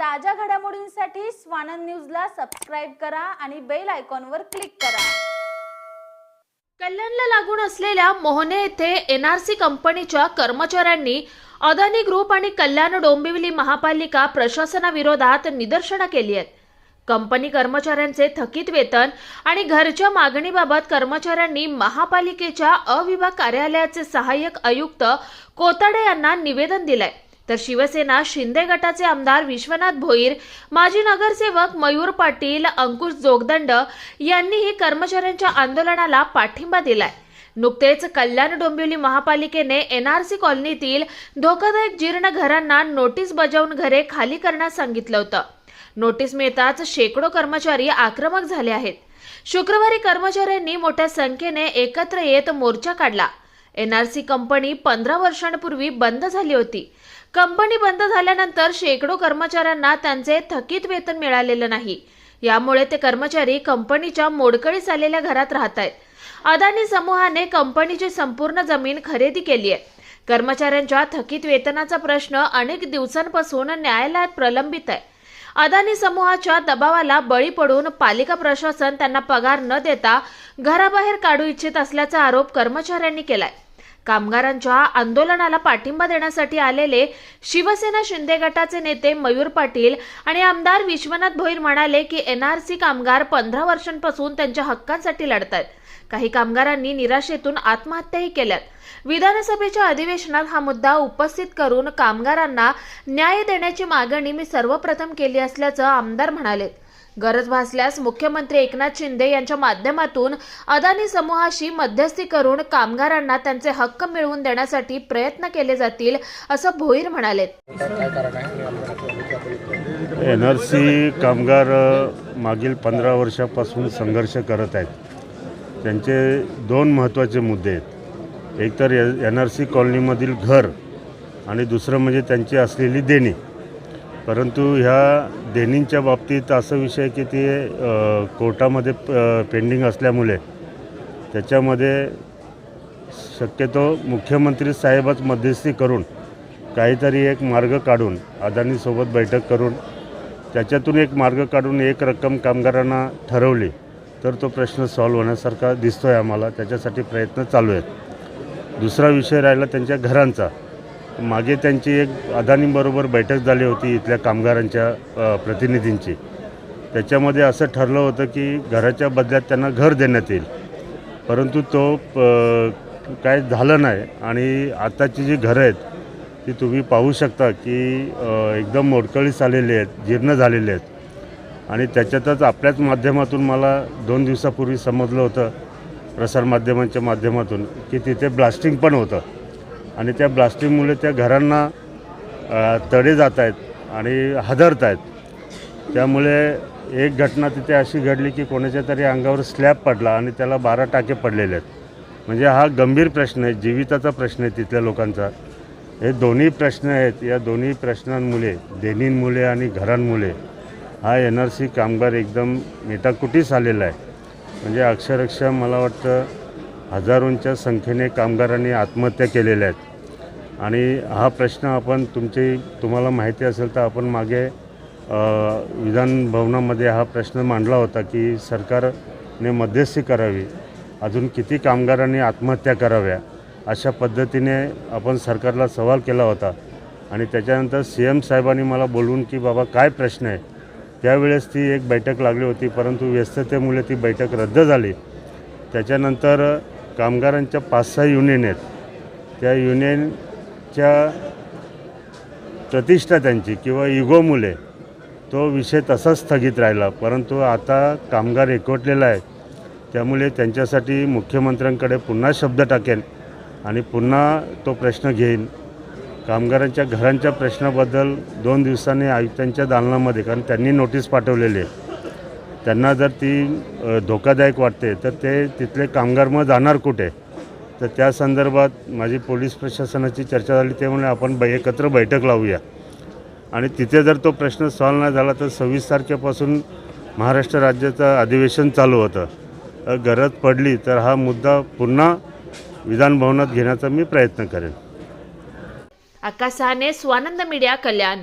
ताज्या घडामोडींसाठी स्वानंद न्यूजला सबस्क्राईब करा आणि बेल आयकॉनवर क्लिक करा. कल्याणला लागून असलेल्या मोहने येथे एनआरसी कंपनीच्या कर्मचाऱ्यांनी अदानी ग्रुप आणि कल्याण डोंबिवली महापालिका प्रशासनाविरोधात निदर्शनं केली आहेत. कंपनी कर्मचाऱ्यांचे थकीत वेतन आणि घरच्या मागणीबाबत कर्मचाऱ्यांनी महापालिकेच्या अविभाग कार्यालयाचे सहाय्यक आयुक्त कोताडे यांना निवेदन दिलंय. तर शिवसेना शिंदे गटाचे आमदार विश्वनाथ भोईर माजी नगरसेवक मयूर पाटील अंकुश जोगदंड यांनीही कर्मचाऱ्यांच्या आंदोलनाला पाठिंबा दिलाय. नुकतेच कल्याण डोंबिवली महापालिकेने एनआरसी कॉलनीतील धोकादायक जीर्ण घरांना नोटीस बजावून घरे खाली करण्यास सांगितलं होतं. नोटीस मिळताच शेकडो कर्मचारी आक्रमक झाले आहेत. शुक्रवारी कर्मचाऱ्यांनी मोठ्या संख्येने एकत्र येत मोर्चा काढला. एनआरसी कंपनी पंधरा वर्षांपूर्वी बंद झाली होती. कंपनी बंद झाल्यानंतर शेकडो कर्मचाऱ्यांना त्यांचे थकीत वेतन मिळालेलं नाही. यामुळे ते कर्मचारी कंपनीच्या मोडकळीस आलेल्या घरात राहत आहेत. अदानी समूहाने कंपनीची संपूर्ण जमीन खरेदी केली आहे. कर्मचाऱ्यांच्या थकीत वेतनाचा प्रश्न अनेक दिवसांपासून न्यायालयात प्रलंबित आहे. अदानी समूहाच्या दबावाला बळी पडून पालिका प्रशासन त्यांना पगार न देता घराबाहेर काढू इच्छित असल्याचा आरोप कर्मचाऱ्यांनी केलाय. कामगारांच्या आंदोलनाला पाठिंबा देण्यासाठी आलेले शिवसेना शिंदे गटाचे नेते मयूर पाटील आणि आमदार विश्वनाथ भोईर म्हणाले की एनआरसी कामगार पंधरा वर्षांपासून त्यांच्या हक्कांसाठी लढतायत. काही कामगारांनी निराशेतून आत्महत्याही केल्यात. विधानसभेच्या अधिवेशनात हा मुद्दा उपस्थित करून कामगारांना न्याय देण्याची मागणी मी सर्वप्रथम केली असल्याचं आमदार म्हणाले. गरज भासल्यास मुख्यमंत्री एकनाथ शिंदे यांच्या माध्यमातून अदानी समूहाशी मध्यस्थी करून कामगारांना त्यांचे हक्क मिळवून देण्यासाठी प्रयत्न केले जातील असं भोईर म्हणाले. एन आर सी कामगार मागील पंधरा वर्षापासून संघर्ष करत आहेत. त्यांचे दोन महत्त्वाचे मुद्दे आहेत. एक तर एन आर सी कॉलनीमधील घर आणि दुसरं म्हणजे त्यांची असलेली देणी. परंतु ह्या देणींच्या बाबतीत असं विषय की ते कोर्टामध्ये प- पेंडिंग असल्यामुळे त्याच्यामध्ये शक्यतो मुख्यमंत्री साहेबच मध्यस्थी करून काहीतरी एक मार्ग काढून अदानीसोबत बैठक करून त्याच्यातून एक मार्ग काढून एक रक्कम कामगारांना ठरवली तर तो प्रश्न सॉल्व्ह होण्यासारखा दिसतो आहे आम्हाला. त्याच्यासाठी प्रयत्न चालू आहेत. दुसरा विषय राहिला त्यांच्या घरांचा. मागे त्यांची एक अदानीबरोबर बैठक झाली होती इथल्या कामगारांच्या प्रतिनिधींची. त्याच्यामध्ये असं ठरलं होतं की घराच्या बदल्यात त्यांना घर देण्यात येईल. परंतु तो प- काय झालं नाही आणि आताची जी घरं आहेत ती तुम्ही पाहू शकता की एकदम मोडकळीस आलेली आहेत जीर्ण झालेले आहेत. आणि त्याच्यातच आपल्याच माध्यमातून मला दोन दिवसापूर्वी समजलं होतं प्रसारमाध्यमांच्या माध्यमातून की तिथे ब्लास्टिंग पण होतं. आणि त्या ब्लास्टिंगमुळे त्या घरांना तडे जात आहेत आणि हादरत आहेत त्यामुळे एक घटना तिथे अशी घडली की कोणाच्या तरी अंगावर स्लॅब पडला आणि त्याला बारा टाके पडलेले आहेत. म्हणजे हा गंभीर प्रश्न आहे जीविताचा प्रश्न आहे तिथल्या लोकांचा. हे दोन्ही प्रश्न आहेत. या दोन्ही प्रश्नांमुळे देणींमुळे आणि घरांमुळे हा एन आर सी कामगार एकदम मेटाकुटीस आलेला आहे. म्हणजे अक्षरशः मला वाटतं हजारोंच्या संख्येने कामगारांनी आत्महत्या केलेल्या आहेत. आणि हा प्रश्न आपण तुमची तुम्हाला माहिती असेल तर आपण मागे विधान भवनामध्ये हा प्रश्न मांडला होता की सरकारने मध्यस्थी करावी. अजून किती कामगारांनी आत्महत्या कराव्या? अशा पद्धतीने आपण सरकारला सवाल केला होता. आणि त्याच्यानंतर सी एम साहेबांनी मला बोलवून की बाबा काय प्रश्न आहे? त्यावेळेस ती एक बैठक लागली होती परंतु व्यस्ततेमुळे ती बैठक रद्द झाली. त्याच्यानंतर कामगारांच्या पाच सहा युनियन आहेत. त्या युनियनच्या प्रतिष्ठा त्यांची किंवा इगोमुळे तो विषय तसाच स्थगित राहिला. परंतु आता कामगार एकवटलेला आहे. त्यामुळे त्यांच्यासाठी मुख्यमंत्र्यांकडे पुन्हा शब्द टाकेन आणि पुन्हा तो प्रश्न घेईन. कामगारांच्या घरांच्या प्रश्नाबद्दल दोन दिवसांनी आयुक्तांच्या दालनामध्ये कारण त्यांनी नोटीस पाठवलेली आहे. त्यांना जर ती धोकादायक वाटते तर ते तिथले कामगार मग जाणार कुठे? तर त्या संदर्भात माझी पोलीस प्रशासनाची चर्चा झाली त्यामुळे आपण बै एकत्र बैठक लावूया. आणि तिथे जर तो प्रश्न सॉल्व नाही झाला तर सव्वीस तारखेपासून महाराष्ट्र राज्याचं अधिवेशन चालू होतं. गरज पडली तर हा मुद्दा पुन्हा विधानभवनात घेण्याचा मी प्रयत्न करेन. आकाशाने स्वानंद मीडिया कल्याण.